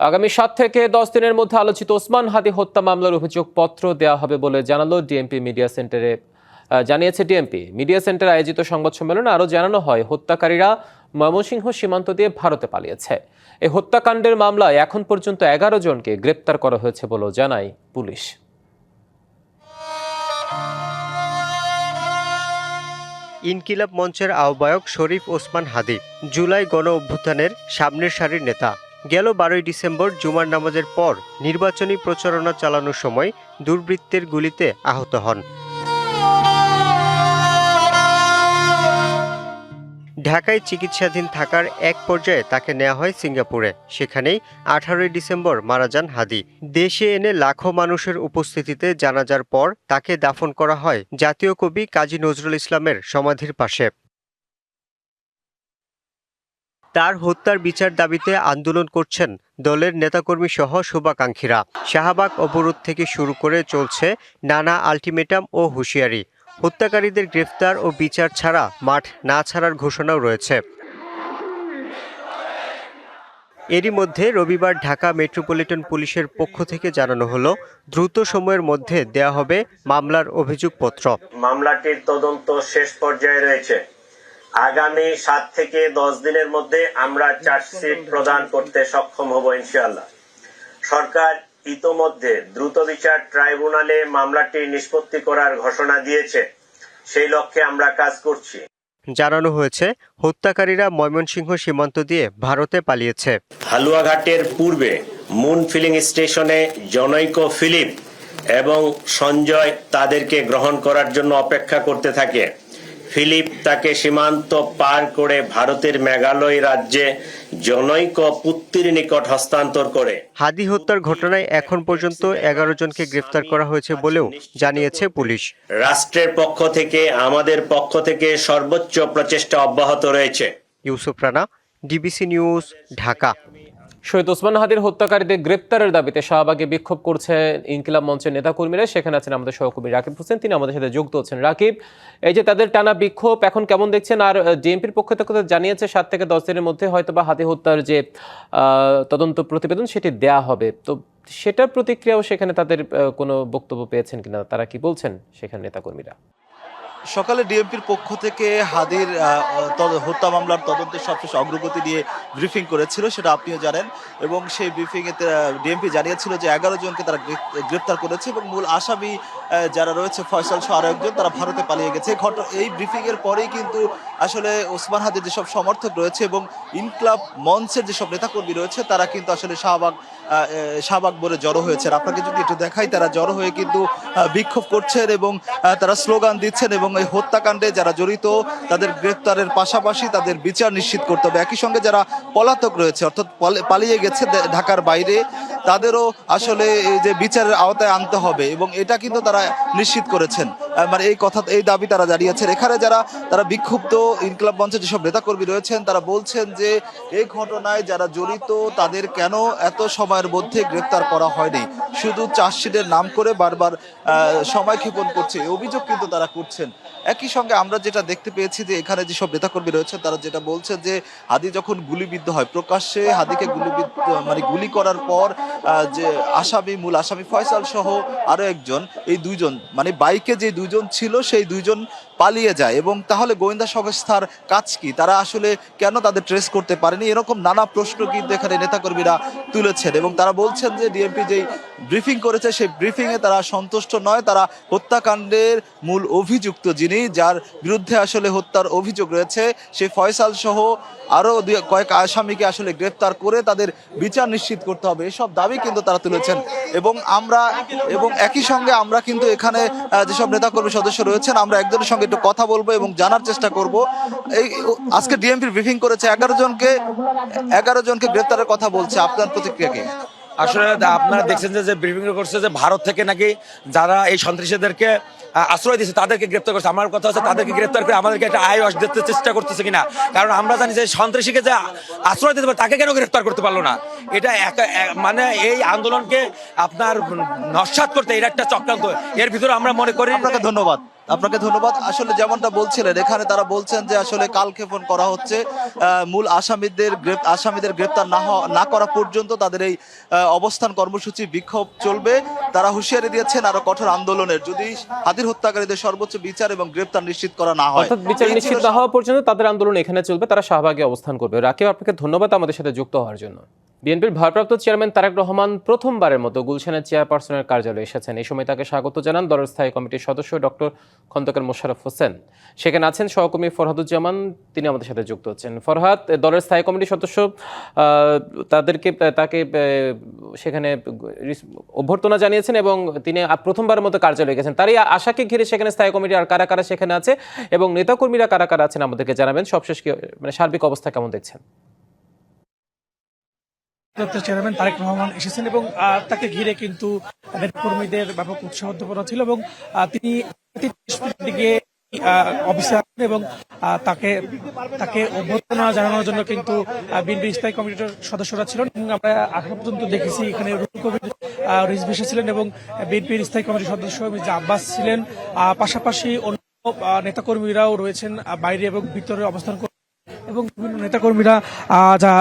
আগামী সাত থেকে দশ দিনের মধ্যে আলোচিত ওসমান হাদি হত্যা মামলার অভিযোগ পত্র দেওয়া হবে বলে জানালো ডিএমপি মিডিয়া সেন্টারে জানিয়েছে ডিএমপি। মিডিয়া সেন্টারে আয়োজিত সংবাদ সম্মেলনে আরও জানানো হয়, হত্যাকারীরা ময়মনসিংহ সীমান্ত দিয়ে ভারতে পালিয়েছে। এই হত্যাকাণ্ডের মামলায় এখন পর্যন্ত এগারো জনকে গ্রেপ্তার করা হয়েছে বলেও জানায় পুলিশ। ইনকিলাব মঞ্চের আহ্বায়ক শরীফ ওসমান হাদি জুলাই গণ অভ্যুত্থানের সামনের সারির নেতা। গেল বারোই ডিসেম্বর জুমার নামাজের পর নির্বাচনী প্রচারণা চালানোর সময় দুর্বৃত্তের গুলিতে আহত হন। ঢাকায় চিকিৎসাধীন থাকার এক পর্যায়ে তাকে নেওয়া হয় সিঙ্গাপুরে। সেখানেই আঠারোই ডিসেম্বর মারা যান হাদি। দেশে এনে লাখো মানুষের উপস্থিতিতে জানাজার পর তাকে দাফন করা হয় জাতীয় কবি কাজী নজরুল ইসলামের সমাধির পাশে। তার হত্যার বিচার দাবিতে আন্দোলন করছেন দলের নেতাকর্মী সহ শুভাকাঙ্ক্ষীরা। শাহবাগ অবরোধ থেকে শুরু করে চলছে নানা আলটিমেটাম ও হুঁশিয়ারি। হত্যাকারীদের গ্রেফতার ও বিচার ছাড়া মাঠ না ছাড়ার ঘোষণাও রয়েছে। এরই মধ্যে রবিবার ঢাকা মেট্রোপলিটন পুলিশের পক্ষ থেকে জানানো হলো, দ্রুত সময়ের মধ্যে দেয়া হবে মামলার অভিযোগপত্র। মামলাটির তদন্ত শেষ পর্যায়ে রয়েছে। আগামী সাত থেকে দশ দিনের মধ্যে আমরা চার্জশিট প্রদান করতে সক্ষম হব ইনশাআল্লাহ। সরকার ইতোমধ্যে দ্রুত বিচার ট্রাইব্যুনালে মামলাটি নিষ্পত্তি করার ঘোষণা দিয়েছে। সেই লক্ষ্যে আমরা কাজ করছি। জানানো হয়েছে হত্যাকারীরা ময়মনসিংহ সীমান্ত দিয়ে ভারতে পালিয়েছে। হালুয়াঘাটের পূর্বে মুন ফিলিং স্টেশনে জনৈক ফিলিপ এবং সঞ্জয় তাদেরকে গ্রহণ করার জন্য অপেক্ষা করতে থাকে। ফিলিপ তাকে সীমান্ত পার করে ভারতের মেঘালয় রাজ্যে জনৈক পুত্তির নিকট হস্তান্তর করে। হাদি হত্যার ঘটনায় এখন পর্যন্ত এগারো জনকে গ্রেফতার করা হয়েছে বলেও জানিয়েছে পুলিশ। রাষ্ট্রের পক্ষ থেকে আমাদের পক্ষ থেকে সর্বোচ্চ প্রচেষ্টা অব্যাহত রয়েছে। Yusuf Rana DBC news Dhaka. শহীদ ওসমান হাদির হত্যাকারীদের গ্রেপ্তারের দাবিতে শাহবাগে বিক্ষোভ করছে ইনকিলাব মঞ্চের নেতাকর্মীরা। সেখানে আছেন আমাদের সহকর্মী রাকিব হোসেন, তিনি আমাদের সাথে যুক্ত হচ্ছেন রাকিব, এই যে তাদের টানা বিক্ষোভ, এখন কেমন দেখছেন? আর ডিএমপির পক্ষ থেকে জানিয়েছে সাত থেকে দশ দিনের মধ্যে হয়তো বা হাতি হত্যার যে তদন্ত প্রতিবেদন সেটি দেয়া হবে। তো সেটার প্রতিক্রিয়াও সেখানে তাদের কোনো বক্তব্য পেয়েছেন কিনা? তারা কি বলছেন সেখানে নেতাকর্মীরা? সকালে ডিএমপির পক্ষ থেকে হাদির হত্যা মামলার তদন্তের সবশেষ অগ্রগতি নিয়ে ব্রিফিং করেছিল, সেটা আপনিও জানেন। এবং সেই ব্রিফিংয়ে ডিএমপি জানিয়েছিল যে এগারো জনকে তারা গ্রেপ্তার করেছে এবং মূল আসামি যারা রয়েছে ফয়সাল আরও একজন, তারা ভারতে পালিয়ে গেছে। এই এই এর পরেই কিন্তু আসলে ওসমান হাদির যেসব সমর্থক রয়েছে এবং ইনক্লাব মঞ্চের যেসব নেতাকর্মী রয়েছে, তারা কিন্তু আসলে শাহবাগ শাহবাগ বলে জড়ো হয়েছেন। আপনাকে যদি একটু দেখাই, তারা জড়ো হয়ে কিন্তু বিক্ষোভ করছেন এবং তারা স্লোগান দিচ্ছেন এবং এই হত্যাকাণ্ডে যারা জড়িত, তাদের গ্রেপ্তারের পাশাপাশি তাদের বিচার নিশ্চিত করতে হবে। একই সঙ্গে যারা পলাতক রয়েছে, অর্থাৎ পালে- পালিয়ে গেছে ঢাকার বাইরে তাদেরও আসলে এই যে বিচারের আওতায় আনতে হবে এবং এটা কিন্তু তারা নিশ্চিত করেছেন। মানে এই কথা, এই দাবি তারা জানিয়েছেন। এখানে যারা, তারা বিক্ষুব্ধ ইনকলাব মঞ্চে যেসব নেতাকর্মী রয়েছেন, তারা বলছেন যে এই ঘটনায় যারা জড়িত, তাদের কেন এত সময়ের মধ্যে গ্রেপ্তার করা হয়নি? শুধু চার্জশিটের নাম করে বারবার সময় ক্ষেপণ করছে অভিযোগ কিন্তু তারা করছেন। একই সঙ্গে আমরা যেটা দেখতে পেয়েছি যে এখানে যেসব নেতাকর্মী রয়েছেন, তারা যেটা বলছেন যে হাদি যখন গুলিবিদ্ধ হয়, প্রকাশ্যে হাদিকে গুলিবিদ্ধ মানে গুলি করার পর যে আসামি, মূল আসামি ফয়সাল সহ আরও একজন, এই দুইজন মানে বাইকে যে দুইজন ছিল সেই দুইজন পালিয়ে যায় এবং তাহলে গোয়েন্দা সংস্থার কাজ কি? তারা আসলে কেন তাদের ট্রেস করতে পারেনি? এরকম নানা প্রশ্ন কিন্তু এখানে নেতাকর্মীরা তুলেছেন এবং তারা বলছেন যে ডিএমপি যেই ব্রিফিং করেছে, সেই ব্রিফিংয়ে তারা সন্তুষ্ট নয়। তারা হত্যাকাণ্ডের মূল অভিযুক্ত যিনি, যার বিরুদ্ধে আসলে হত্যার অভিযোগ রয়েছে সেই ফয়সাল সহ আরও কয়েক আসামিকে আসলে গ্রেপ্তার করে তাদের বিচার নিশ্চিত করতে হবে। এসব দাবি কিন্তু তারা তুলেছেন এবং আমরা, এবং একই সঙ্গে আমরা কিন্তু এখানে যেসব নেতাকর্মী সদস্য রয়েছেন, আমরা একজনের সঙ্গে একটু কথা বলব এবং জানার চেষ্টা করব। এই আজকে ডিএমপি ব্রিফিং করেছে এগারো জনকে এগারো জনকে গ্রেপ্তারের কথা বলছে। আপনার প্রতিক্রিয়া কি? আসলে আপনারা দেখছেন যে- ব্রিফিং করছে যে ভারত থেকে নাকি যারা এই সন্ত্রাসীদেরকে আশ্রয় দিচ্ছে তাদেরকে গ্রেপ্তার করছে। আমার কথা হচ্ছে তাদেরকে গ্রেপ্তার করে আমাদেরকে একটা আয়স দিতে চেষ্টা করতেছে কিনা? কারণ আমরা জানি যে সন্ত্রাসীকে যে আশ্রয় দিতে পারে তাকে কেন গ্রেপ্তার করতে পারল না? এটা মানে এই আন্দোলনকে আপনার নস্বাত করতে এটা একটা চক্রান্ত। এর ভিতরে আমরা মনে করি আপনাকে ধন্যবাদ। আপনাকে ধন্যবাদ। আসলে যেমনটা বলছিলেন এখানে তারা বলছেন যে আসলে কালক্ষেপণ করা হচ্ছে মূল আসামিদের আসামিদের গ্রেপ্তার না না করা পর্যন্ত তাদের এই অবস্থান কর্মসূচি বিক্ষোভ চলবে। তারা হুঁশিয়ারি দিয়েছেন আরও কঠোর আন্দোলনের। যদি হাদির হত্যাকারীদের সর্বোচ্চ বিচার এবং গ্রেপ্তার নিশ্চিত করা না হয় অর্থাৎ বিচার নিশ্চিত না হওয়া পর্যন্ত তাদের আন্দোলন এখানে চলবে তারা শাহবাগে অবস্থান করবে। রাকিব আপনাকে ধন্যবাদ আমাদের সাথে যুক্ত হওয়ার জন্য। বিএনপির ভারপ্রাপ্ত চেয়ারম্যান তারেক রহমান প্রথমবারের মতো গুলশানের চেয়ারপারসনের কার্যালয়ে এসেছেন। এই সময় তাকে স্বাগত জানান দলের স্থায়ী কমিটির সদস্য ডক্টর খন্দকার মোশাররফ হোসেন। সেখানে আছেন সহকর্মী ফরহাদুজ্জামান, তিনি আমাদের সাথে যুক্ত হচ্ছেন। ফরহাদ, দলের স্থায়ী কমিটির সদস্য তাদেরকে, তাকে সেখানে অভ্যর্থনা জানিয়েছেন এবং তিনি প্রথমবারের মতো কার্যালয়ে গেছেন। তারই আশাকে ঘিরে সেখানে স্থায়ী কমিটি আর কারা কারা সেখানে আছে এবং নেতাকর্মীরা কারা কারা আছেন আমাদেরকে জানাবেন। সবশেষ মানে সার্বিক অবস্থা কেমন দেখছেন? চেয়ারম্যান তারেক রহমান এসেছেন এবং তাকে ঘিরে কিন্তু তাদের কর্মীদের ব্যাপক উৎসাহ উদ্দীপনা ছিল এবং তিনি দিকে আহ, অফিসে আসেন এবং তাকে তাকে অভ্যর্থনা জানানোর জন্য কিন্তু বিএনপি স্থায়ী কমিটির সদস্যরা ছিলেন এবং আমরা এখন পর্যন্ত দেখেছি এখানে রিজভি এসেছিলেন এবং বিএনপির স্থায়ী কমিটির সদস্য মির্জা আব্বাস ছিলেন। পাশাপাশি অন্য নেতাকর্মীরাও রয়েছেন বাইরে এবং ভিতরে অবস্থান এবং বিভিন্ন নেতাকর্মীরা যা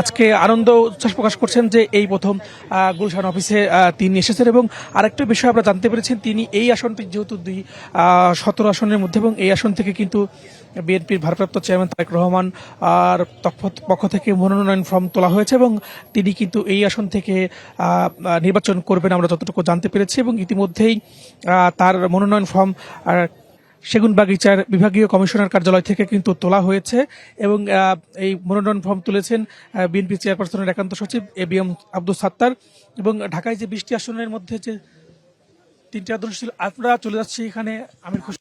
আজকে আনন্দ, উচ্ছ্বাস প্রকাশ করছেন যে এই প্রথম গুলশান অফিসে তিনি এসেছেন এবং আরেকটা বিষয় আমরা জানতে পেরেছেন, তিনি এই আসনটি যেহেতু দুই সতেরো আসনের মধ্যে এবং এই আসন থেকে কিন্তু বিএনপির ভারপ্রাপ্ত চেয়ারম্যান তারেক রহমান, আর পক্ষ থেকে মনোনয়ন ফর্ম তোলা হয়েছে এবং তিনি কিন্তু এই আসন থেকে নির্বাচন করবেন আমরা যতটুকু জানতে পেরেছি এবং ইতিমধ্যেই তার মনোনয়ন ফর্ম সেগুন বাগিচার বিভাগীয় কমিশনার কার্যালয় থেকে কিন্তু তোলা হয়েছে এবং এই মনোনয়ন ফর্ম তুলেছেন বিএনপি চেয়ারপারসনের একান্ত সচিব A B M Abdul Sattar এবং ঢাকায় যে বৃষ্টি আসনের মধ্যে যে তিনটি আদর্শ ছিল, আমরা চলে যাচ্ছি এখানে আমি খুশি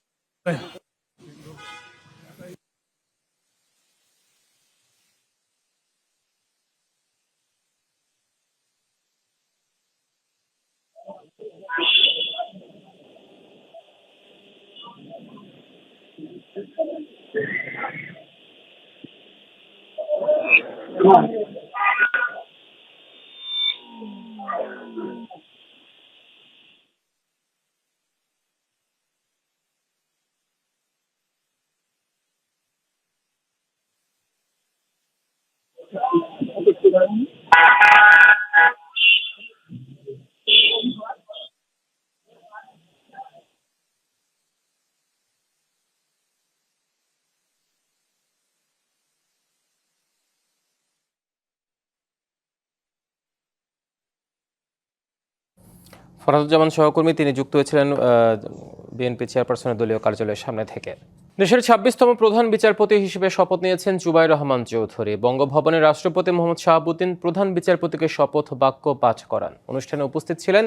Đúng rồi. ফরহাদুজ্জামান সহকর্মী, তিনি যুক্ত হয়েছিলেন বিএনপি চেয়ারপারসনের দলীয় কার্যালয়ের সামনে থেকে। দেশের ছাব্বিশতম প্রধান বিচারপতি হিসেবে শপথ নিয়েছেন জুবাই রহমান চৌধুরী। বঙ্গভবনে রাষ্ট্রপতি মোহাম্মদ শাহাবুদ্দিন প্রধান বিচারপতিকে শপথ বাক্য পাঠ করান। অনুষ্ঠানে উপস্থিত ছিলেন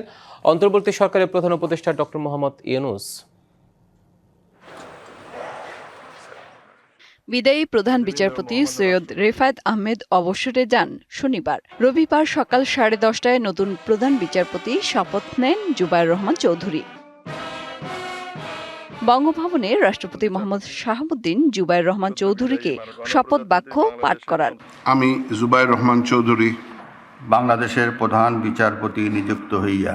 অন্তর্বর্তী সরকারের প্রধান উপদেষ্টা ডক্টর মোহাম্মদ ইউনুস। বিদায়ী প্রধান বিচারপতি সৈয়দ রেফায়েত আহমেদ অবসরে যান শনিবার। রবিবার সকাল সাড়ে দশটায় নতুন প্রধান বিচারপতি শপথ নেন জুবাইর রহমান চৌধুরী। বঙ্গভবনে রাষ্ট্রপতি মোহাম্মদ শাহাবুদ্দিন জুবাইর রহমান চৌধুরীকে শপথ বাক্য পাঠ করান। আমি জুবাইর রহমান চৌধুরী বাংলাদেশের প্রধান বিচারপতি নিযুক্ত হইয়া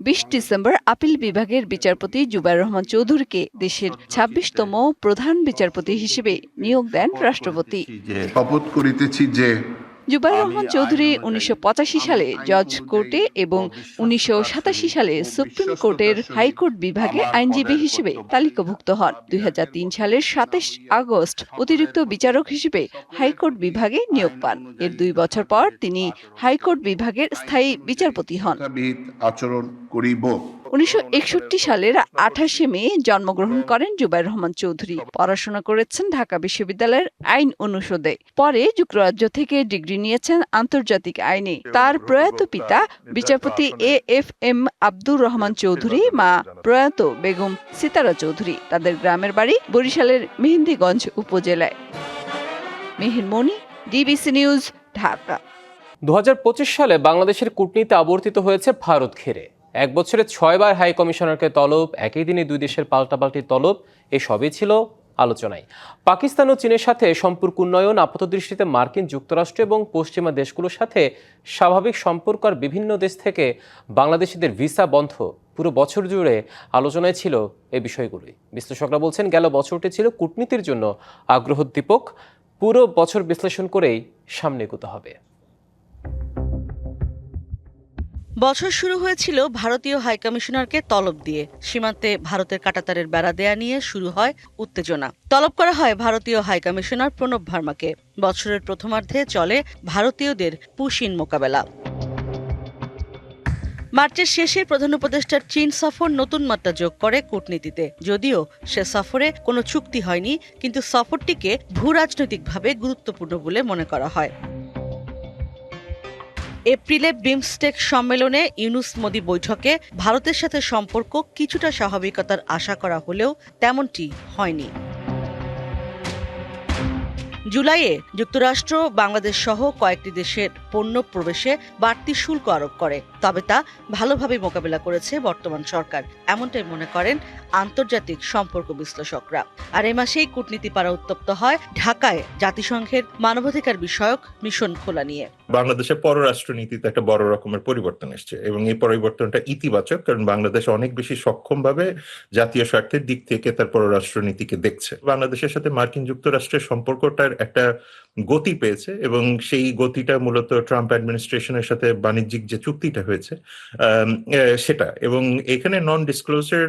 বিশ ডিসেম্বর আপিল বিভাগের বিচারপতি জুবাইর রহমান চৌধুরীকে দেশের ছাব্বিশতম প্রধান বিচারপতি হিসেবে নিয়োগ দেন রাষ্ট্রপতি। শপথ করিতেছি যে জুবাইর রহমান চৌধুরী উনিশশো পঁচাশি সালে জজ কোর্টে এবং উনিশশো সাতাশি সালে সুপ্রিম কোর্টের হাইকোর্ট বিভাগে আইনজীবী হিসেবে তালিকাভুক্ত হন। দুই হাজার তিন সালের সাতাশ আগস্ট অতিরিক্ত বিচারক হিসেবে হাইকোর্ট বিভাগে নিয়োগ পান। এর দুই বছর পর তিনি হাইকোর্ট বিভাগের স্থায়ী বিচারপতি হন। আচরণ করিব। উনিশশো সালের আঠাশে মে জন্মগ্রহণ করেন জুবাইর রহমান চৌধুরী। পড়াশোনা করেছেন ঢাকা বিশ্ববিদ্যালয়ের আইন অনুষদে। পরে যুক্তরাজ্য থেকে ডিগ্রি নিয়েছেন আন্তর্জাতিক আইনে। তার প্রয়াত পিতা বিচারপতি A F M Abdur Rahman Chowdhury, মা প্রয়াত বেগম সিতারা চৌধুরী তাদের গ্রামের বাড়ি বরিশালের মেহেন্দিগঞ্জ উপজেলায়। Meher Moni, DBC news, Dhaka. দু হাজার পঁচিশ সালে বাংলাদেশের কূটনীতি আবর্তিত হয়েছে ভারত ঘিরে। এক বছরে ছয়বার হাই কমিশনারকে তলব, একই দিনে দুই দেশের পাল্টাপাল্টি তলব, এসবই ছিল আলোচনায়। পাকিস্তান ও চীনের সাথে সম্পর্ক উন্নয়ন, আপাতদৃষ্টিতে মার্কিন যুক্তরাষ্ট্র এবং পশ্চিমা দেশগুলোর সাথে স্বাভাবিক সম্পর্ক আর বিভিন্ন দেশ থেকে বাংলাদেশিদের ভিসা বন্ধ। পুরো বছর জুড়ে আলোচনায় ছিল এ বিষয়গুলি বিশ্লেষকরা বলছেন, গেল বছরটি ছিল কূটনীতির জন্য আগ্রহোদ্দীপক। পুরো বছর বিশ্লেষণ করেই সামনে এগোতে হবে। বছর শুরু হয়েছিল ভারতীয় হাইকমিশনারকে তলব দিয়ে। সীমান্তে ভারতের কাটাতারের বেড়া দেয়া নিয়ে শুরু হয় উত্তেজনা। তলব করা হয় ভারতীয় হাইকমিশনার প্রণব ভার্মাকে। বছরের প্রথমার্ধে চলে ভারতীয়দের পুশিন মোকাবেলা। মার্চের শেষে প্রধান উপদেষ্টার চীন সফর নতুন মাত্রা যোগ করে কূটনীতিতে। যদিও সে সফরে কোনো চুক্তি হয়নি, কিন্তু সফরটিকে ভূরাজনৈতিকভাবে গুরুত্বপূর্ণ বলে মনে করা হয়। এপ্রিলে বিমস্টেক সম্মেলনে ইউনুস মোদি বৈঠকে ভারতের সাথে সম্পর্ক কিছুটা স্বাভাবিকতার আশা করা হলেও তেমনটি হয়নি। জুলাইয়ে যুক্তরাষ্ট্র, বাংলাদেশ সহ কয়েকটি দেশের পণ্য প্রবেশে বাড়তি শুল্ক আরোপ করে, তবে তা ভালোভাবে মোকাবিলা করেছে বর্তমান সরকার। এমনটাই মনে করেন আন্তর্জাতিক সম্পর্ক বিশ্লেষকরা। আর এ মাসেই কূটনীতি পাড়া উত্তপ্ত হয় ঢাকায় জাতিসংঘের মানবাধিকার বিষয়ক মিশন খোলা নিয়ে। বাংলাদেশের পররাষ্ট্রনীতিতে একটা বড় রকমের পরিবর্তন এসছে এবং এই পরিবর্তনটা ইতিবাচক কারণ বাংলাদেশ অনেক বেশি সক্ষমভাবে জাতীয় স্বার্থের দিক থেকে তার পররাষ্ট্রনীতিকে দেখছে। বাংলাদেশের সাথে মার্কিন যুক্তরাষ্ট্রের সম্পর্কটার একটা গতি পেয়েছে এবং সেই গতিটা মূলত ট্রাম্প অ্যাডমিনিস্ট্রেশনের সাথে বাণিজ্যিক যে চুক্তিটা হয়েছে সেটা। এবং এখানে নন ডিসক্লোজার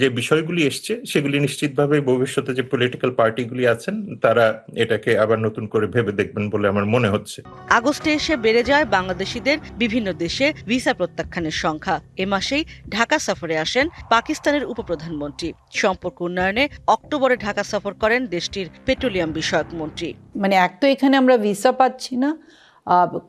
যে বিষয়গুলি এসছে সেগুলি নিশ্চিতভাবে ভবিষ্যতে যে পলিটিক্যাল পার্টিগুলি আছেন তারা এটাকে আবার নতুন করে ভেবে দেখবেন বলে আমার মনে হচ্ছে। আগস্টে এসে বেড়ে যায় বাংলাদেশিদের বিভিন্ন দেশে ভিসা প্রত্যাখ্যানের সংখ্যা। এ মাসেই ঢাকা সফরে আসেন পাকিস্তানের উপপ্রধানমন্ত্রী। সম্পর্ক উন্নয়নে অক্টোবরে ঢাকা সফর করেন দেশটির পেট্রোলিয়াম বিষয়ক মন্ত্রী। মানে এক তো এখানে আমরা ভিসা পাচ্ছি না।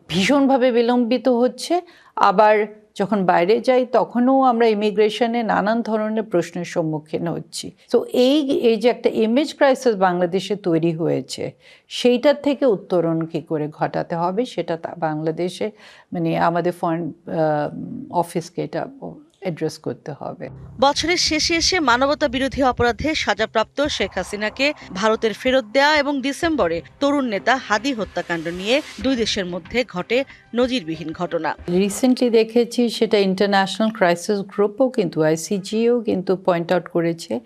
ভীষণভাবে বিলম্বিত হচ্ছে। আবার যখন বাইরে যাই, তখনও আমরা ইমিগ্রেশনে নানান ধরনের প্রশ্নের সম্মুখীন হচ্ছি। তো এই এই যে একটা ইমেজ ক্রাইসিস বাংলাদেশে তৈরি হয়েছে, সেইটার থেকে উত্তরণ কী করে ঘটাতে হবে, সেটা তা- বাংলাদেশে মানে আমাদের ফরেন অফিসকে এটা অ্যাড্রেস করতে হবে। বছরের শেষে এসে মানবতা বিরোধী অপরাধে সাজাপ্রাপ্ত শেখ হাসিনাকে ভারতের ফেরত দেয়া এবং ডিসেম্বরে তরুণ নেতা হাদি হত্যাকাণ্ড নিয়ে দুই দেশের মধ্যে ঘটে নজিরবিহীন ঘটনা। রিসেন্টলি দেখেছি সেটা ইন্টারন্যাশনাল ক্রাইসিস গ্রুপও কিন্তু আইসিজিও কিন্তু পয়েন্ট আউট করেছে।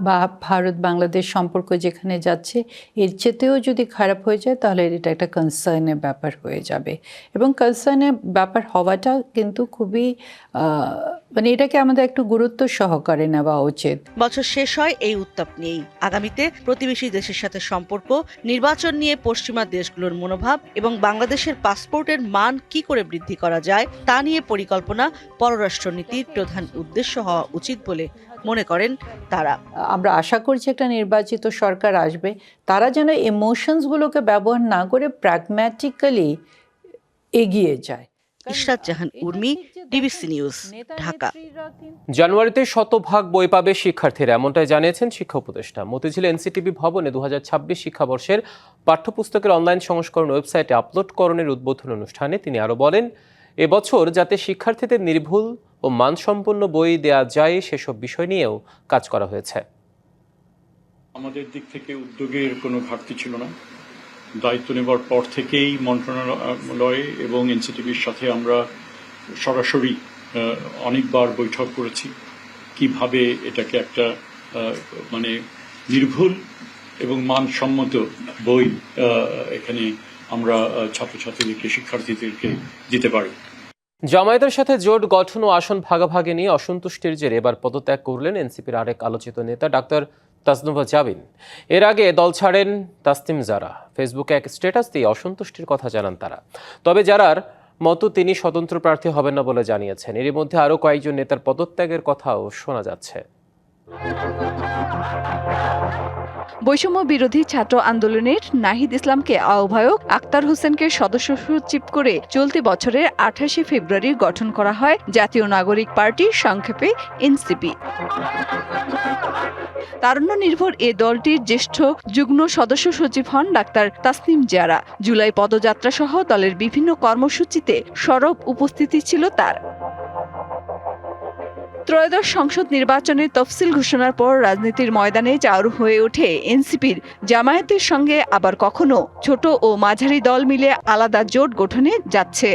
বা- ভারত বাংলাদেশ সম্পর্ক যেখানে যাচ্ছে এর চেতেও যদি খারাপ হয়ে যায় তাহলে এটা একটা কনসার্নের ব্যাপার হয়ে যাবে। এবং কনসার্নের ব্যাপার হওয়াটা কিন্তু খুবই মানে এটাকে আমাদের একটু গুরুত্ব সহকারে নেওয়া উচিত। বছর শেষ হয় এই উত্তাপ নিয়েই। আগামীতে প্রতিবেশী দেশের সাথে সম্পর্ক নির্বাচন নিয়ে পশ্চিমা দেশগুলোর মনোভাব এবং বাংলাদেশের পাসপোর্টের মান কি করে বৃদ্ধি করা যায় তা নিয়ে পরিকল্পনা পররাষ্ট্রনীতির প্রধান উদ্দেশ্য হওয়া উচিত বলে মনে করেন তারা। আমরা আশা করছি একটা নির্বাচিত সরকার আসবে। তারা যেন ইমোশনসগুলোকে ব্যবহার না করে প্র্যাগম্যাটিক্যালি এগিয়ে যায়। Ishrat Jahan Urmi DBC news Dhaka. জানুয়ারিতে শতভাগ বই পাবে শিক্ষার্থীরা এমনটাই জানিয়েছেন শিক্ষা উপদেষ্টা। মতিঝিল এনসিটিভি ভবনে দু শিক্ষাবর্ষের পাঠ্যপুস্তকের অনলাইন সংস্করণ ওয়েবসাইটে আপলোডকরণের উদ্বোধন অনুষ্ঠানে তিনি আরও বলেন এবছর যাতে শিক্ষার্থীদের নির্ভুল ও মানসম্পন্ন বই দেয়া যায় সেসব বিষয় নিয়েও কাজ করা হয়েছে। আমাদের দিক থেকে উদ্যোগের কোনো ঘাটতি ছিল না। দায়িত্ব নেবার পর থেকেই মন্ত্রণালয়ে এবং এনসিটিভির সাথে আমরা সরাসরি অনেকবার বৈঠক করেছি কীভাবে এটাকে একটা মানে নির্ভুল এবং মানসম্মত বই এখানে আমরা ছাত্রছাত্রীদেরকে, শিক্ষার্থীদেরকে দিতে পারি। জামায়াতের সাথে জোট গঠন ও আসন ভাগাভাগি নিয়ে অসন্তুষ্টির জেরে এবার পদত্যাগ করলেন এনসিপির আরেক আলোচিত নেতা, ডাক্তার তাজনুভা জাবিন। এর আগে দল ছাড়েন তাসতিম জারা। ফেসবুকে এক স্ট্যাটাস দিয়ে অসন্তুষ্টির কথা জানান তারা। তবে যারার মতো তিনি স্বতন্ত্র প্রার্থী হবেন না বলে জানিয়েছেন। এরই মধ্যে আরও কয়েকজন নেতার পদত্যাগের কথাও শোনা যাচ্ছে। বৈষম্য বিরোধী ছাত্র আন্দোলনের নাহিদ ইসলামকে আহ্বায়ক আক্তার হোসেনকে সদস্য সচিব করে চলতি বছরের আঠাশে ফেব্রুয়ারি গঠন করা হয়। জাতীয় নাগরিক পার্টি সংক্ষেপে এনসিপি। তারুণ্য নির্ভর এ দলটির জ্যেষ্ঠ যুগ্ম সদস্য সচিব হন ডাক্তার তাসনিম জারা জুলাই পদযাত্রা সহ দলের বিভিন্ন কর্মসূচিতে সরব উপস্থিতি ছিল তার। ত্রয়োদশ সংসদ নির্বাচনের তফসিল ঘোষণার পর রাজনীতির ময়দানে চাউর হয়ে ওঠে এনসিপির। জামায়াতের সঙ্গে আবার কখনো ছোট ও মাঝারি দল মিলে আলাদা জোট গঠনে যাচ্ছে।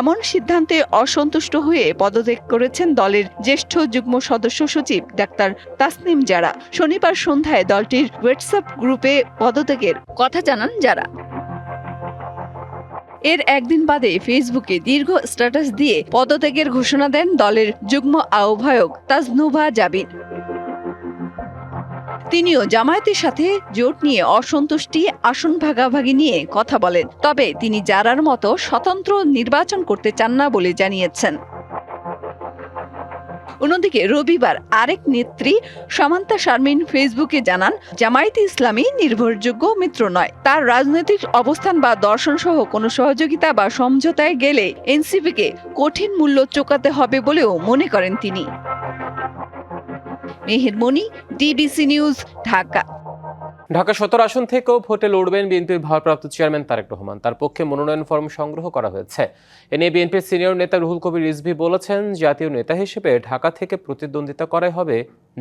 এমন সিদ্ধান্তে অসন্তুষ্ট হয়ে পদত্যাগ করেছেন দলের জ্যেষ্ঠ যুগ্ম সদস্য সচিব ডাক্তার তাসনিম যারা শনিবার সন্ধ্যায় দলটির হোয়াটসঅ্যাপ গ্রুপে পদত্যাগের কথা জানান যারা। এর একদিন বাদে ফেসবুকে দীর্ঘ স্ট্যাটাস দিয়ে পদত্যাগের ঘোষণা দেন দলের যুগ্ম আহ্বায়ক তাজনুভা জাবির তিনিও জামায়াতের সাথে জোট নিয়ে অসন্তুষ্টি, আসন ভাগাভাগি নিয়ে কথা বলেন। তবে তিনি জারার মতো স্বতন্ত্র নির্বাচন করতে চান না বলে জানিয়েছেন। অন্যদিকে রবিবার আরেক নেত্রী সামান্তা শারমিন ফেসবুকে জানান, জামায়াতে ইসলামী নির্ভরযোগ্য মিত্র নয়। তার রাজনৈতিক অবস্থান বা দর্শন সহ কোনো সহযোগিতা বা সমঝোতায় গেলে এনসিপিকে কঠিন মূল্য চোকাতে হবে বলেও মনে করেন তিনি। Meher Moni DBC news, Dhaka. Dhaka সদর আসন থেকেও ভোটে লড়বেন বিএনপির ভারপ্রাপ্ত চেয়ারম্যান তারেক রহমান। তার পক্ষে মনোনয়ন ফর্ম সংগ্রহ করা হয়েছে। এ নিয়ে বিএনপির সিনিয়র নেতা রুহুল কবির রিজভি বলেছেন, জাতীয় নেতা হিসেবে ঢাকা থেকে প্রতিদ্বন্দ্বিতা করাই হবে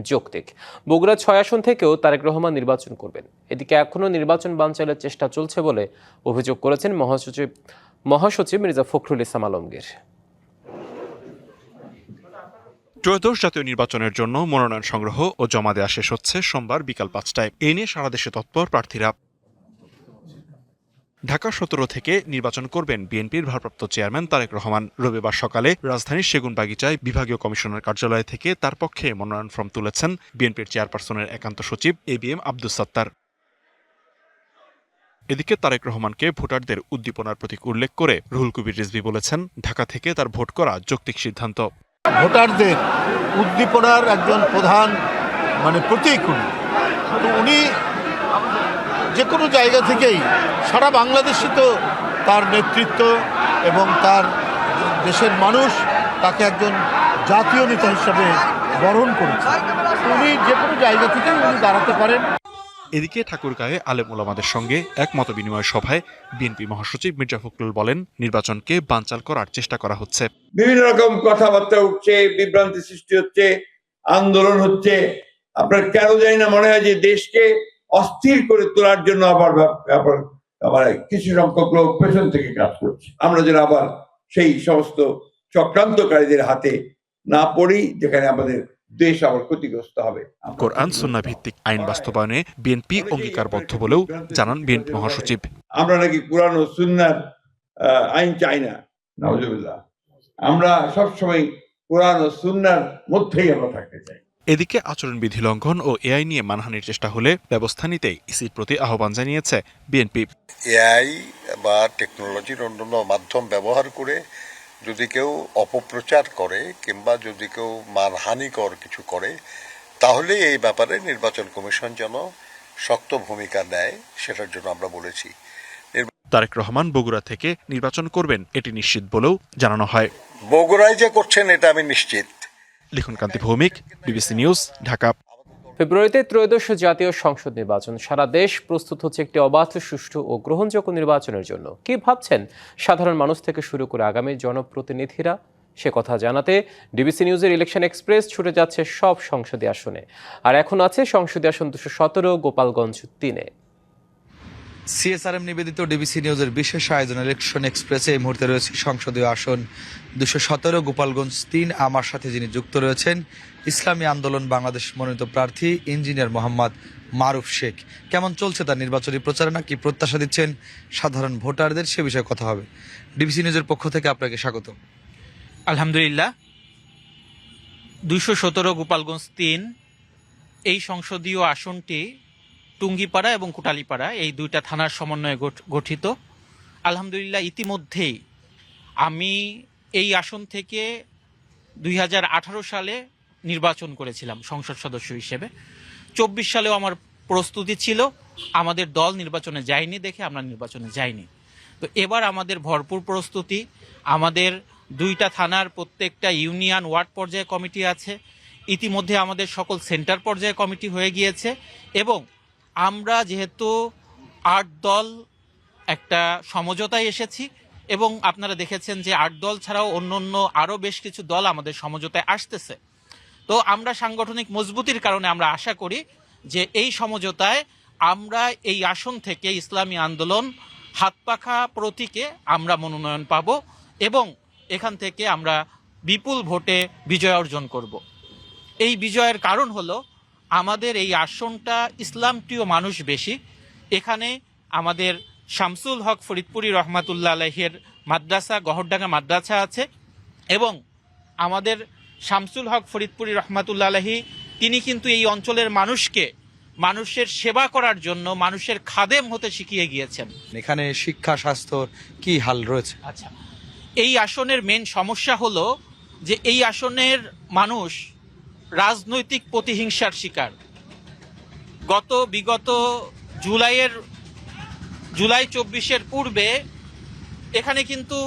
যৌক্তিক। বগুড়া ছয় আসন থেকেও তারেক রহমান নির্বাচন করবেন। এদিকে এখনও নির্বাচন বানচালের চেষ্টা চলছে বলে অভিযোগ করেছেন মহাসচিব মহাসচিব মির্জা ফখরুল ইসলাম আলমগীর। ত্রয়োদশ জাতীয় নির্বাচনের জন্য মনোনয়ন সংগ্রহ ও জমা দেওয়া শেষ হচ্ছে সোমবার বিকাল পাঁচটায়। এ নিয়ে সারা দেশে তৎপর প্রার্থীরা। ঢাকা সতেরো থেকে নির্বাচন করবেন বিএনপির ভারপ্রাপ্ত চেয়ারম্যান তারেক রহমান। রবিবার সকালে রাজধানীর সেগুনবাগিচায় বিভাগীয় কমিশনার কার্যালয় থেকে তার পক্ষে মনোনয়ন ফর্ম তুলেছেন বিএনপির চেয়ারপারসনের একান্ত সচিব A B M Abdus Sattar. এদিকে তারেক রহমানকে ভোটারদের উদ্দীপনার প্রতীক উল্লেখ করে রুহুল কবির রিজভি বলেছেন, ঢাকা থেকে তার ভোট করা যৌক্তিক সিদ্ধান্ত। ভোটারদের উদ্দীপনার একজন প্রধান মানে প্রতীক উনি। তো উনি যে কোনো জায়গা থেকেই, সারা বাংলাদেশে তো তার নেতৃত্ব এবং তার দেশের মানুষ তাকে একজন জাতীয় নেতা হিসাবে বরণ করেছে। উনি যে কোনো জায়গা থেকেই উনি দাঁড়াতে পারেন। এদিকে ঠাকুরগাঁয়ে আলেম ওলামাদের সঙ্গে এক মত বিনিময় সভায় বিএনপি মহাসচিব মির্জা ফখরুল বলেন, নির্বাচনকে বানচাল করার চেষ্টা করা হচ্ছে। বিভিন্ন রকম কথাবার্তা উঠছে, বিভ্রান্তি সৃষ্টি হচ্ছে, আন্দোলন হচ্ছে। আপনার কেন জানি না মনে হয় যে দেশকে অস্থির করে তোলার জন্য আবার আবার আবার কিছু সংখ্যক লোক পেছন থেকে কাজ করছে। আমরা যেন আবার সেই সমস্ত চক্রান্তকারীদের হাতে না পড়ি, যেখানে আমাদের দেশ আবার ক্ষতিগ্রস্ত হবে। কোরআন সুন্না ভিত্তিক আইন বাস্তবায়নে বিএনপি অঙ্গীকারবদ্ধ বলেও জানান বিএনপি মহাসচিব। আমরা নাকি কোরআন ও সুন্নার আইন চাই না? নজরুল্লাহ আমরা সবসময় কোরআন ও সুন্নার মধ্যেই আমরা থাকতে চাই। এদিকে আচরণবিধি লঙ্ঘন ও এআই নিয়ে মানহানির চেষ্টা হলে ব্যবস্থা নিতেই ইসির প্রতি আহ্বান জানিয়েছে বিএনপি। এআই বা টেকনোলজির অন্যান্য মাধ্যম ব্যবহার করে যদি কেউ অপপ্রচার করে কিংবা যদি কেউ মানহানিকর কিছু করে তাহলে এই ব্যাপারে নির্বাচন কমিশন যেন শক্ত ভূমিকা নেয় সেটার জন্য আমরা বলেছি। তারেক রহমান বগুড়া থেকে নির্বাচন করবেন এটি নিশ্চিত বলেও জানানো হয়। বগুড়ায় যে করছেন এটা আমি নিশ্চিত। Likhon Kanti Bhowmik BBC news Dhaka. ফেব্রুয়ারিতে ত্রয়োদশ জাতীয় সংসদ নির্বাচন। সারা দেশ প্রস্তুত হচ্ছে একটি অবাধ, সুষ্ঠু ও গ্রহণযোগ্য নির্বাচনের জন্য। কি ভাবছেন সাধারণ মানুষ থেকে শুরু করে আগামী জনপ্রতিনিধিরা? সে কথা জানাতে ডিবিসি নিউজের ইলেকশন এক্সপ্রেস ছুটে যাচ্ছে সব সংসদীয় আসনে। আর এখন আছে সংসদীয় আসন দুশো সতেরো, গোপালগঞ্জ তিনে। সিএসআরএম নিবেদিত ডিবিসি নিউজের বিশেষ আয়োজন ইলেকশন এক্সপ্রেসে এই মুহূর্তে রয়েছে সংসদীয় আসন দুশো সতেরো, গোপালগঞ্জ তিন, আমার সাথে যিনি যুক্ত রয়েছেন, ইসলামী আন্দোলন বাংলাদেশ মনোনীত প্রার্থী ইঞ্জিনিয়ার মোহাম্মদ মারুফ শেখ। কেমন চলছে তার নির্বাচনী প্রচারণা? কি প্রত্যাশা দিচ্ছেন সাধারণ ভোটারদের? সে বিষয়ে কথা হবে। ডিবিসি নিউজের পক্ষ থেকে আপনাকে স্বাগত। আলহামদুলিল্লাহ। দুশো সতেরো, গোপালগঞ্জ তিন, এই সংসদীয় আসনটি টুঙ্গিপাড়া এবং কুটালিপাড়া, এই দুইটা থানার সমন্বয়ে গঠ- গঠিত। আলহামদুলিল্লাহ, ইতিমধ্যেই আমি এই আসন থেকে দুই হাজার আঠারো সালে নির্বাচন করেছিলাম সংসদ সদস্য হিসেবে। চব্বিশ সালেও আমার প্রস্তুতি ছিল, আমাদের দল নির্বাচনে যায়নি দেখে আমরা নির্বাচনে যাইনি। তো এবার আমাদের ভরপুর প্রস্তুতি, আমাদের দুইটা থানার প্রত্যেকটা ইউনিয়ন ওয়ার্ড পর্যায়ে কমিটি আছে, ইতিমধ্যে আমাদের সকল সেন্টার পর্যায়ে কমিটি হয়ে গিয়েছে এবং আমরা যেহেতু আট দল, একটা সমঝোতায় এসেছি এবং আপনারা দেখেছেন যে আট দল ছাড়াও অন্য অন্য আরও বেশ কিছু দল আমাদের সমঝোতায় আসতেছে। তো আমরা সাংগঠনিক মজবুতির কারণে আমরা আশা করি যে এই সমঝোতায় আমরা এই আসন থেকে ইসলামী আন্দোলন হাতপাখা প্রতীকে আমরা মনোনয়ন পাব এবং এখান থেকে আমরা বিপুল ভোটে বিজয় অর্জন করব। এই বিজয়ের কারণ হলো আমাদের এই আসনটা ইসলাম প্রিয় মানুষ বেশি। এখানে আমাদের শামসুল হক ফরিদপুরি রহমাতুল্লাহ আলহের মাদ্রাসা গহরডাঙ্গা মাদ্রাসা আছে এবং আমাদের শামসুল হক ফরিদপুরি রহমাতুল্লাহ আলহি তিনি কিন্তু এই অঞ্চলের মানুষকে মানুষের সেবা করার জন্য মানুষের খাদেম হতে শিখিয়ে গিয়েছেন। এখানে শিক্ষা স্বাস্থ্যর কি হাল রয়েছে? আচ্ছা। এই আসনের মেন সমস্যা হলো যে এই আসনের মানুষ রাজনৈতিক প্রতিহিংসার শিকার। গত বিগত জুলাইয়ের, জুলাই চব্বিশের পূর্বে এখানে কিন্তু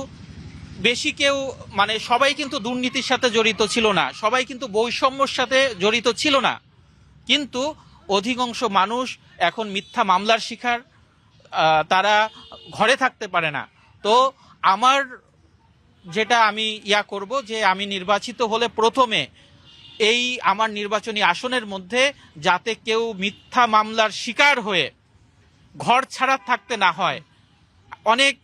বেশি কেউ মানে সবাই কিন্তু দুর্নীতির সাথে জড়িত ছিল না, সবাই কিন্তু বৈষম্যর সাথে জড়িত ছিল না। কিন্তু অধিকাংশ মানুষ এখন মিথ্যা মামলার শিকার তারা ঘরে থাকতে পারে না। তো আমার যেটা আমি ইয়া করব যে আমি নির্বাচিত হলে প্রথমে এই আমার নির্বাচনী আসনের মধ্যে যাতে কেউ মিথ্যা মামলার শিকার হয়ে ঘর ছাড়া থাকতে না হয়। অনেক,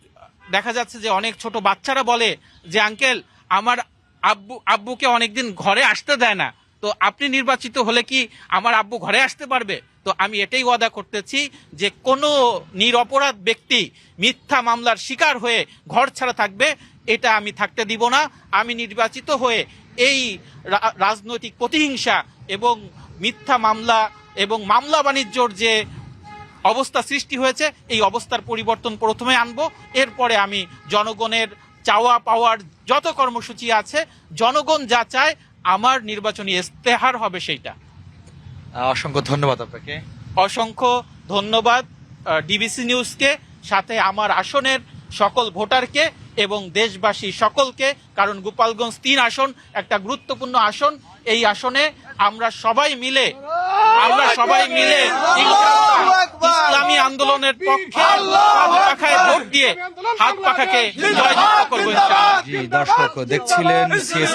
দেখা যাচ্ছে যে অনেক ছোট বাচ্চারা বলে যে, আঙ্কেল, আমার আব্বু, আব্বুকে অনেকদিন ঘরে আসতে দেয় না। তো আপনি নির্বাচিত হলে কি আমার আব্বু ঘরে আসতে পারবে? তো আমি এটাই ওয়াদা করতেছি যে, কোনো নিরপরাধ ব্যক্তি মিথ্যা মামলার শিকার হয়ে ঘর ছাড়া থাকবে, এটা আমি থাকতে দিব না। আমি নির্বাচিত হয়ে এই রাজনৈতিক প্রতিহিংসা এবং মিথ্যা মামলা এবং মামলা বাণিজ্যর যে অবস্থা সৃষ্টি হয়েছে এই অবস্থার পরিবর্তন প্রথমে আনব। এরপরে আমি জনগণের চাওয়া পাওয়ার যত কর্মসূচি আছে জনগণ যা চায় আমার নির্বাচনী ইস্তেহার হবে সেইটা। অসংখ্য ধন্যবাদ আপনাকে। অসংখ্য ধন্যবাদ ডিবিসি নিউজকে সাথে আমার আসনের সকল ভোটারকে। এবং দেশবাসী সকলকে, কারণ গোপালগঞ্জ তিন আসন, একটা গুরুত্বপূর্ণ আসন, এই আসনে আমরা সবাই মিলে, আমরা সবাই মিলে ইসলামী আন্দোলনের পক্ষে পাখায় ভোট দিয়ে হাত পাখাকে দর্শক, দেখছিলেন বিশেষ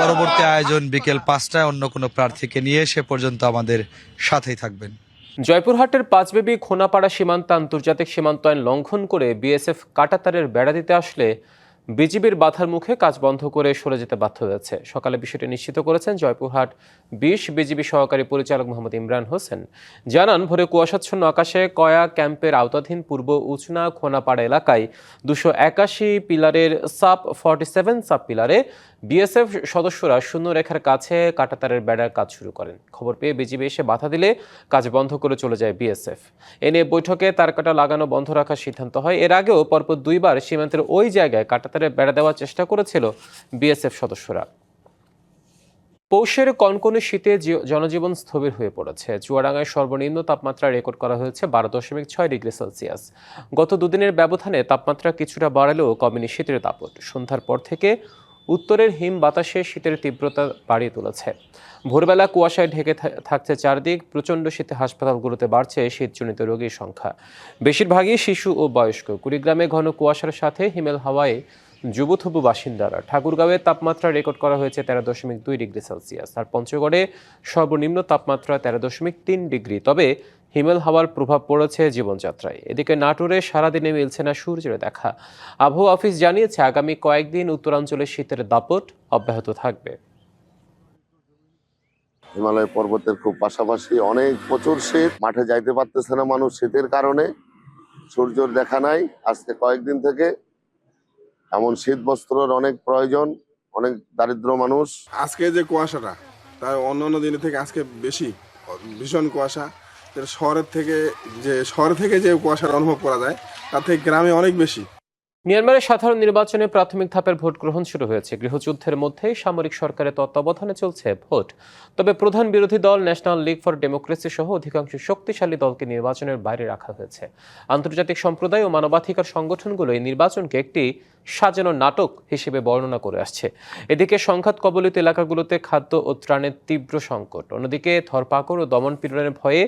পরবর্তী আয়োজন বিকেল পাঁচটায়, অন্য কোনো প্রার্থীকে নিয়ে সে পর্যন্ত আমাদের সাথেই থাকবেন। জয়পুরহাটের পাঁচবেবি খোনাপাড়া সীমান্ত আন্তর্জাতিক সীমান্ত আইন লঙ্ঘন করে বিএসএফ কাটাতারের বেড়া দিতে আসলে বিজিবির বাধার মুখে কাজ বন্ধ করে সরে যেতে বাধ্য হয়েছে। সকালে বিষয়টি নিশ্চিত করেছেন জয়পুরহাট বিশ বিজিবি সহকারী পরিচালক মোহাম্মদ ইমরান হোসেন। জানান, ভোরে কুয়াশাচ্ছন্ন আকাশে কয়া ক্যাম্পের আওতাধীন পূর্ব উচনা খোনাপাড়া এলাকায় দুশো একাশি পিলারের সাব ফর্টি সেভেন সাব পিলারে বিএসএফ সদস্যরা শূন্য রেখার কাছে কাটাতারের বেড়ার কাজ শুরু করেন। খবর পেয়ে বিজিবি এসে বাধা দিলে কাজ বন্ধ করে চলে যায় বিএসএফ। এ নিয়ে বৈঠকে তার কাটা লাগানো বন্ধ রাখার সিদ্ধান্ত হয়। এর আগেও পরপর দুইবার সীমান্তের ওই জায়গায় কাটাতারের বেড়া দেওয়ার চেষ্টা করেছিল বিএসএফ সদস্যরা। পৌষের কনকনে শীতে জনজীবন স্থবির হয়ে পড়েছে। চুয়াডাঙ্গায় সর্বনিম্ন তাপমাত্রা রেকর্ড করা হয়েছে বারো দশমিক ছয় ডিগ্রি সেলসিয়াস। গত দুদিনের ব্যবধানে তাপমাত্রা কিছুটা বাড়ালেও কমেনি শীতের দাপট। সন্ধ্যার পর থেকে উত্তরের হিম বাতাসে শীতের তীব্রতা বাড়িয়ে তুলেছে। ভোরবেলা কুয়াশায় ঢেকে থাকছে চারদিক, প্রচণ্ড শীতে হাসপাতালগুলোতে বাড়ছে শীতজনিত রোগীর সংখ্যা। বেশিরভাগই শিশু ও বয়স্ক। কুড়িগ্রামে ঘন কুয়াশার সাথে হিমেল হাওয়ায় যুবথবু বাসিন্দারা। ঠাকুরগাঁওয়ে তাপমাত্রা রেকর্ড করা হয়েছে তেরো দশমিক দুই ডিগ্রি সেলসিয়াস। আর পঞ্চগড়ে সর্বনিম্ন তাপমাত্রা তেরো দশমিক তিন ডিগ্রি। তবে হিমেল হাওয়ার প্রভাব পড়েছে জীবনযাত্রায়। এদিকে নাটোরে সারাদিনে মিলছে না সূর্যের দেখা। আবহাওয়া অফিস জানিয়েছে আগামী কয়েকদিন উত্তরাঞ্চলে শীতের দাপট অব্যাহত থাকবে। হিমালয় পর্বতের খুব পাশাপাশি অনেক প্রচুর শীত। মাঠে যাইতে পারতেছে না মানুষ শীতের কারণে। সূর্যর দেখা নাই আজকে কয়েকদিন থেকে। এমন শীত বস্ত্রের অনেক প্রয়োজন অনেক দারিদ্র মানুষ। আজকে যে কুয়াশাটা তাই অন্য অন্য দিনের থেকে আজকে বেশি ভীষণ কুয়াশা। শহরের থেকে যে, শহর থেকে যে কুয়াশার অনুভব করা যায়, তার থেকে গ্রামে অনেক বেশি। মিয়ানমারের সাধারণ নির্বাচনে প্রাথমিক ধাপের ভোট গ্রহণ শুরু হয়েছে। গৃহযুদ্ধের মধ্যেই সামরিক সরকারের তত্ত্বাবধানে চলছে ভোট। তবে প্রধান বিরোধী দল ন্যাশনাল লীগ ফর ডেমোক্রেসি সহ অধিকাংশ শক্তিশালী দলকে নির্বাচনের বাইরে রাখা হয়েছে। আন্তর্জাতিক সম্প্রদায় ও মানবাধিকার সংগঠনগুলো এই নির্বাচনকে একটি সাজানো নাটক হিসেবে বর্ণনা করে আসছে। এদিকে সংঘাত কবলিত এলাকাগুলোতে খাদ্য ও ত্রাণের তীব্র সংকট। অন্যদিকে ধরপাকড় ও দমন পীড়নের ভয়ে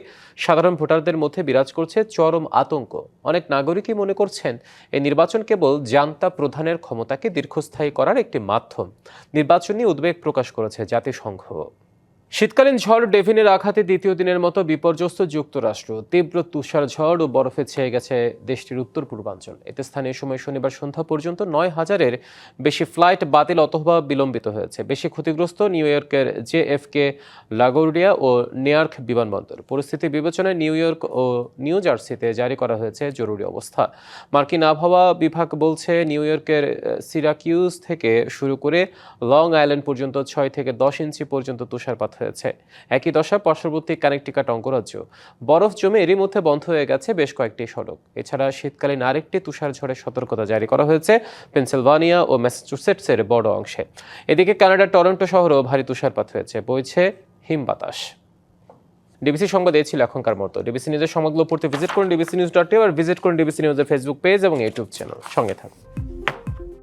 সাধারণ ভোটারদের মধ্যে বিরাজ করছে চরম আতঙ্ক। অনেক নাগরিকই মনে করছেন, এই নির্বাচন কেবল জান্তা প্রধানের ক্ষমতাকে দীর্ঘস্থায়ী করার একটি মাধ্যম। নির্বাচনী উদ্বেগ প্রকাশ করেছে জাতিসংঘ। শীতকালীন ঝড় ডেভিনের আঘাতে দ্বিতীয় দিনের মতো বিপর্যস্ত যুক্তরাষ্ট্র। তীব্র তুষার ঝড় ও বরফে ছেয়ে গেছে দেশটির উত্তর পূর্বাঞ্চল। এতে স্থানীয় সময় শনিবার সন্ধ্যা পর্যন্ত নয় হাজারের বেশি ফ্লাইট বাতিল অথবা বিলম্বিত হয়েছে। বেশি ক্ষতিগ্রস্ত নিউ ইয়র্কের জেএফকে, লাগোরিয়া ও নিউইয়র্ক বিমানবন্দর। পরিস্থিতি বিবেচনায় নিউ ইয়র্ক ও নিউ জার্সিতে জারি করা হয়েছে জরুরি অবস্থা। মার্কিন আবহাওয়া বিভাগ বলছে, নিউ ইয়র্কের সিরাকিউজ থেকে শুরু করে লং আইল্যান্ড পর্যন্ত ছয় থেকে দশ ইঞ্চি পর্যন্ত তুষারপাত হয়েছে। একই দশা পার্শ্ববর্তী কানেকটিকাট অঙ্গরাজ্য। বরফ জমে এরই মধ্যে বন্ধ হয়ে গেছে বেশ কয়েকটি সড়ক। এছাড়া শীতকালীন আরেকটি তুষার ঝড়ের সতর্কতা জারি করা হয়েছে পেনসিলভানিয়া ও ম্যাসাচুসেটসের বড় অংশে। এদিকে কানাডার টরন্টো শহরেও ভারী তুষারপাত হয়েছে। বইছে হিম বাতাস। ডিবিসি সংবাদ এই ছিল এখনকার মতো। ডিবিসি নিউজের সংবাদগুলো পড়তে ভিজিট করুন ডিবিসি নিউজ ডট আর ভিজিট করুন ডিবিসি নিউজের ফেসবুক পেজ এবং ইউটিউব চ্যানেল। সঙ্গে থাকুন।